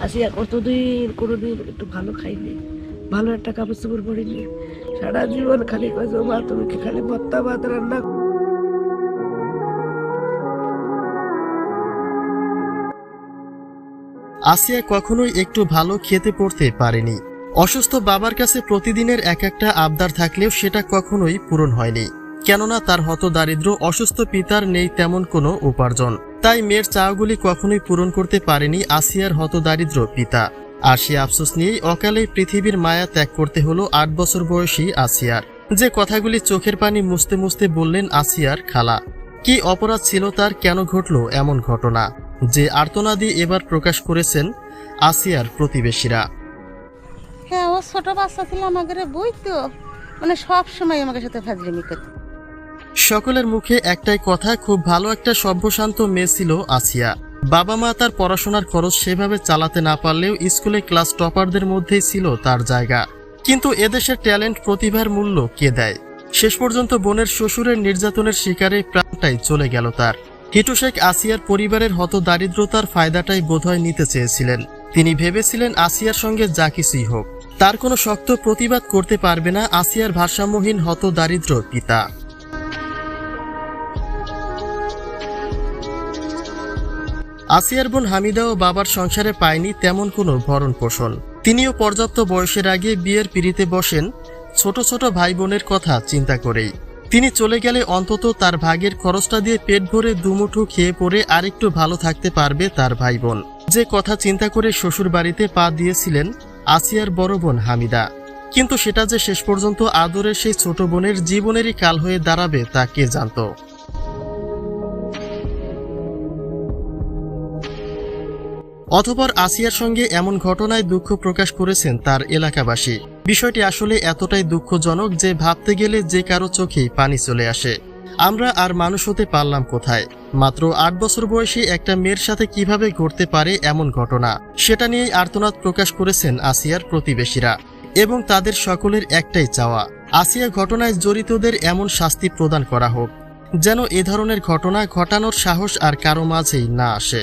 আসিয়া কতদিন, কোনোদিন একটু ভালো খাইনি। ভালো একটা কাপড় চোপড় পরিনি। সারা জীবন খালি কয়েছে মা, তুমি কি খালি ভত্তা ভাত রান্না করো?" আসিয়া কখনোই একটু ভালো খেতে পড়তে পারেনি। অসুস্থ বাবার কাছে প্রতিদিনের এক একটা আবদার থাকলেও সেটা কখনোই পূরণ হয়নি। কেননা তার হত দারিদ্র অসুস্থ পিতার নেই তেমন কোনো উপার্জন। তাই মেয়ের চাওয়াগুলি কখনোই পূরণ করতে পারেনি আসিয়ার হত দারিদ্র পিতা। আর সে আফসোস নিয়েই অকালেই পৃথিবীর মায়া ত্যাগ করতে হলো আট বছর বয়সী আসিয়ার। যে কথাগুলি চোখের পানি মুছতে মুছতে বললেন আসিয়ার খালা। কি অপরাধ ছিল তার কেন ঘটল এমন ঘটনা? যে আর্তনাদি এবার প্রকাশ করেছেন আসিয়ার প্রতিবেশীরা। হ্যাঁ ও ছোট বাচ্চা ছিল আমাকে বই তো মানে সব সময় আমাকে সাথে ফাজলিমি করতো। সকলের মুখে একটাই কথা, খুব ভালো একটা সভ্যশান্ত মেয়ে ছিল আসিয়া। বাবা মা তার পড়াশোনার খরচ সেভাবে চালাতে না পারলেও স্কুলে ক্লাস টপারদের মধ্যেই ছিল তার জায়গা। কিন্তু এদেশের ট্যালেন্ট প্রতিভার মূল্য কে দেয়? শেষ পর্যন্ত বোনের শ্বশুরের নির্যাতনের শিকারে প্রাণটাই চলে গেল তার। হিটু শেখ আসিয়ার পরিবারের হত দারিদ্রতার ফায়দাটাই বোধহয় নিতে চেয়েছিলেন। তিনি ভেবেছিলেন আসিয়ার সঙ্গে যা কিছুই হোক। তার কোনো শক্ত প্রতিবাদ করতে পারবে না আসিয়ার ভারসাম্যহীন হত দারিদ্র পিতা। আসিয়ার বোন হামিদাও বাবার সংসারে পায়নি তেমন কোনো ভরণ পোষণ। তিনিও পর্যাপ্ত বয়সের আগে বিয়ের পিড়িতে বসেন, ছোট ছোট ভাই বোনের কথা চিন্তা করেই। তিনি চলে গেলে অন্তত তার ভাগের খরচটা দিয়ে পেট ভরে দুমুঠো খেয়ে পড়ে আরেকটু ভালো থাকতে পারবে তার ভাই বোন যে কথা চিন্তা করে শ্বশুর বাড়িতে পা দিয়েছিলেন আসিয়ার বড় বোন হামিদা। কিন্তু সেটা যে শেষ পর্যন্ত আদরের সেই ছোট বোনের জীবনেরই কাল হয়ে দাঁড়াবে তা কে জানতো? অথপর আসিয়ার সঙ্গে এমন ঘটনায় দুঃখ প্রকাশ করেছেন তার এলাকাবাসী। বিষয়টি আসলে এতটাই দুঃখজনক যে ভাবতে গেলে যে কারও চোখেই পানি চলে আসে। আমরা আর মানুষ হতে পারলাম কোথায়? মাত্র আট বছর বয়সী একটা মেয়ের সাথে কীভাবে ঘটতে পারে এমন ঘটনা, সেটা নিয়েই আর্তনাদ প্রকাশ করেছেন আসিয়ার প্রতিবেশীরা এবং তাদের সকলের একটাই চাওয়া, আসিয়া ঘটনায় জড়িতদের এমন শাস্তি প্রদান করা হোক, যেন এ ধরনের ঘটনা ঘটানোর সাহস আর কারও মাঝেই না আসে।